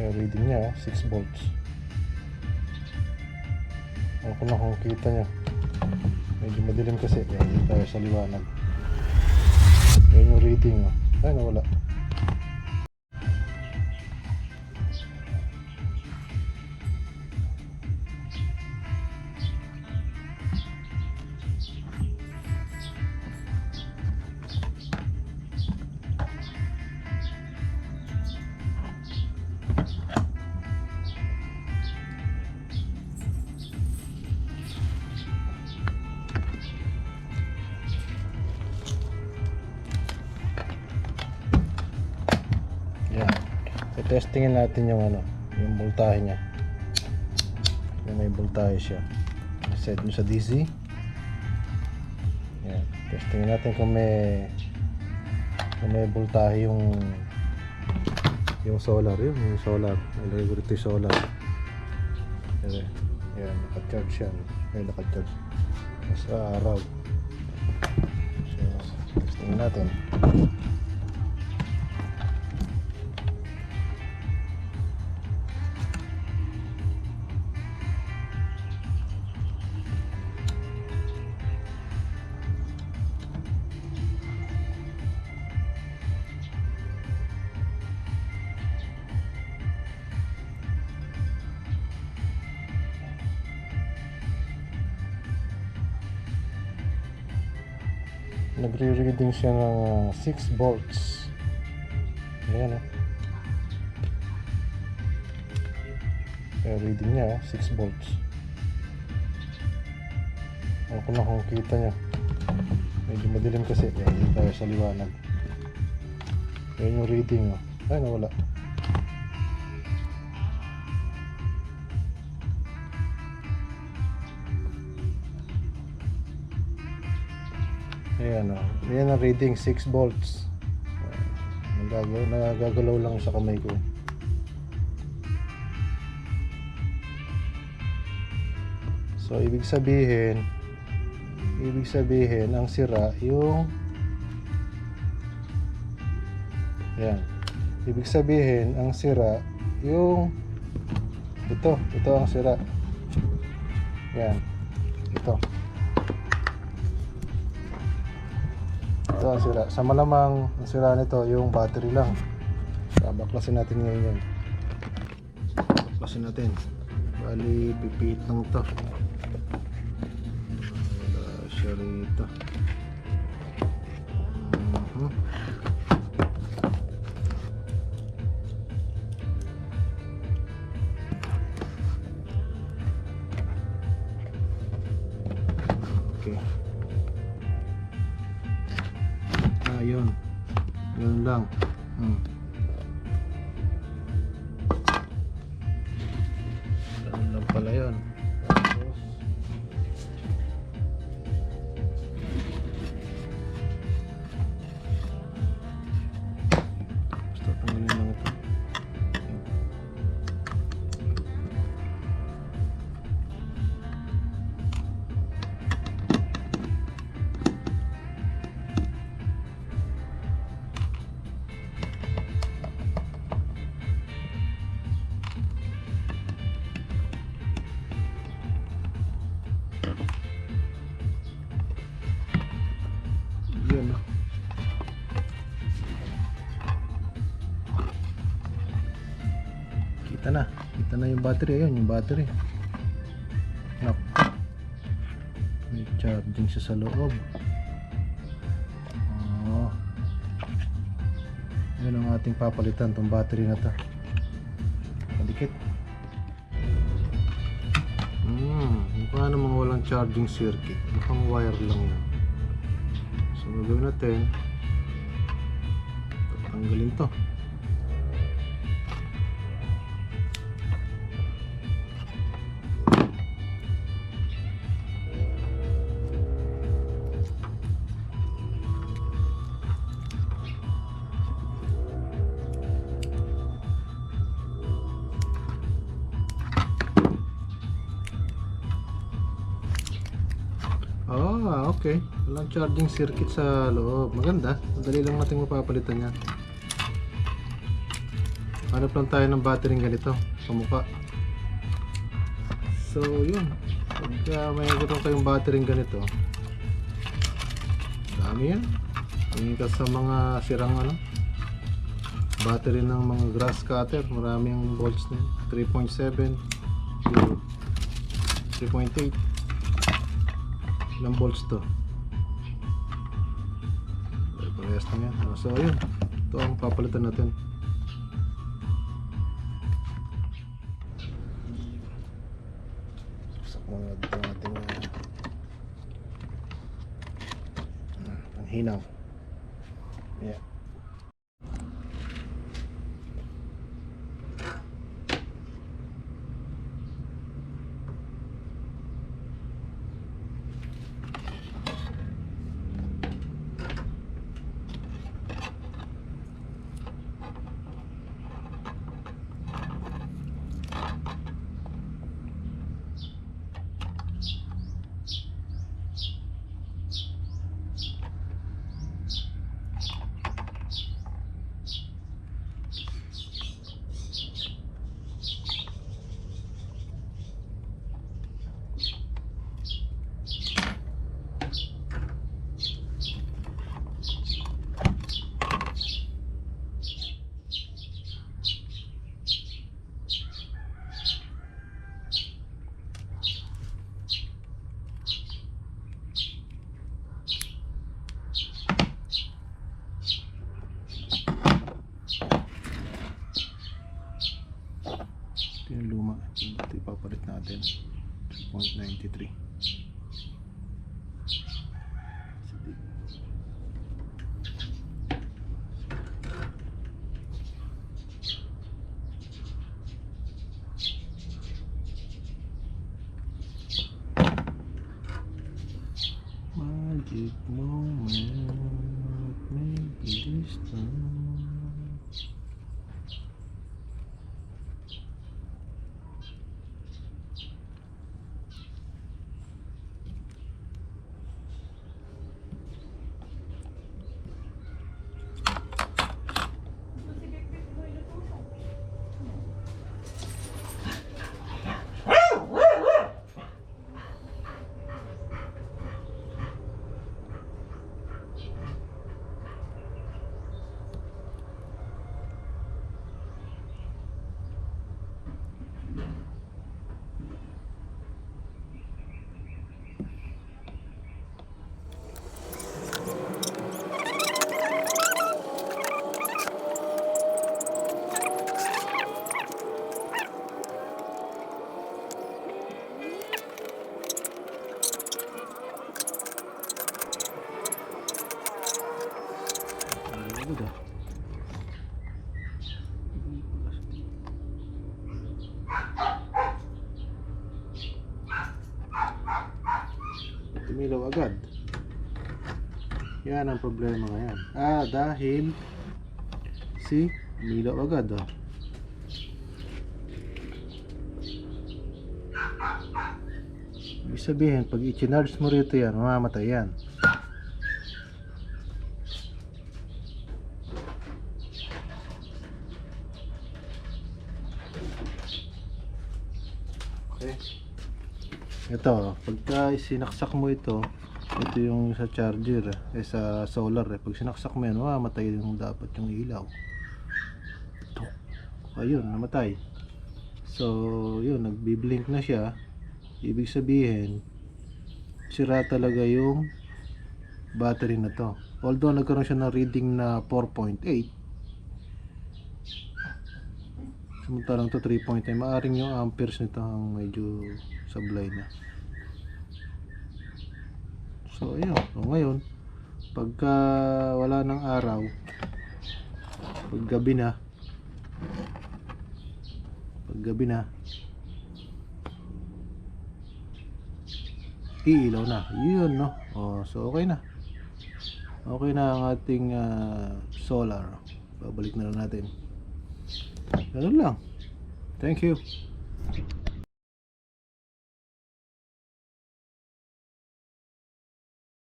Kaya reading niya, 6 volts. Ako ko na kung kita niya. Medyo madilim kasi. Yan, tayo sa liwanag. Yan yung reading. Oh. Ay, nawala. Testingin natin yung ano, yung voltahe niya. Yung may voltahe siya. Set nyo sa DC. Yan. Testingin natin kung may kung may voltahe yung yung solar yun, yung solar. Nalagay ko solar. Yan, yan naka-charge yan. May naka-charge. Sa araw. So, testingin natin. Nagre-reading siya ng ah, 6 volts. Ayan o. Kaya reading niya, 6 volts. Ako na kung kita niya. Medyo madilim kasi. Yan, hindi tayo sa liwanag. Ayan yung reading o. Ay, nawala. Ayan o. Ayan ang reading, 6 volts. Nagagalaw, nagagalaw lang sa kamay ko. So, ibig sabihin, ibig sabihin, ang sira, yung, yan, ibig sabihin, ang sira, yung, ito, ito ang sira. Yan, ito. Ito ang sira. Sa malamang, ang sira nito, yung battery lang. Babaklasin natin ngayon yan. Baklasin natin. Bali, pipit lang to. Wala siya rito. Mhm. Okay. Ah, yun. Yun lang. Hmm. Kita na. Kita na yung battery. Ayun, yung battery. Naku. May charging siya sa loob. Oh. Yun ang ating papalitan. Itong battery na to. Kadikit. Hmm. Mukha namang walang charging circuit. Mukhang wire lang yan. So, gagawin natin. Tatanggalin to. Okay. Walang charging circuit sa loob. Maganda. Madali lang natin mapapalitan yan. Hanap lang tayo ng battery ganito sa. So, yun. Pagka may gano'n kayong battery ganito, dami yan. Tingin ka sa mga sirang ano, battery ng mga grass cutter, maraming volts na yun. 3.7 to 3.8. Ilang volts to? Ay, Parehas na yan. Oh, So, yun. Ito ang papalitan natin. Saksak muna dito ang ating panghinaw. Yeah. Luma. Ito ipapalit natin. 3.93. Magic moment, maybe this time. Tumilaw agad. Yan ang problema ngayon. Ah, dahil si umilaw agad ah. Ibig sabihin, pag i-charge mo rito yan, mamamatay yan. Okay. Ito, pagka sinaksak mo ito, ito yung sa charger, eh, sa solar. Eh. Pag sinaksak mo yan, mamamatay yung dapat yung ilaw. Ito. Ayun, namatay. So, yun, nagbi-blink na siya. Ibig sabihin, sira talaga yung battery na to. Although nagkaroon siya ng reading na 4.8, samantalang to 3.9, maaring yung amperes nito ang medyo sablay na. So, ayun. So, ngayon, pagka wala ng araw, pag gabi na, pag gabi na, iilaw na. Yun, no? Oh, so, okay na. Okay na ang ating ah, solar. Babalik na lang natin. Thank you.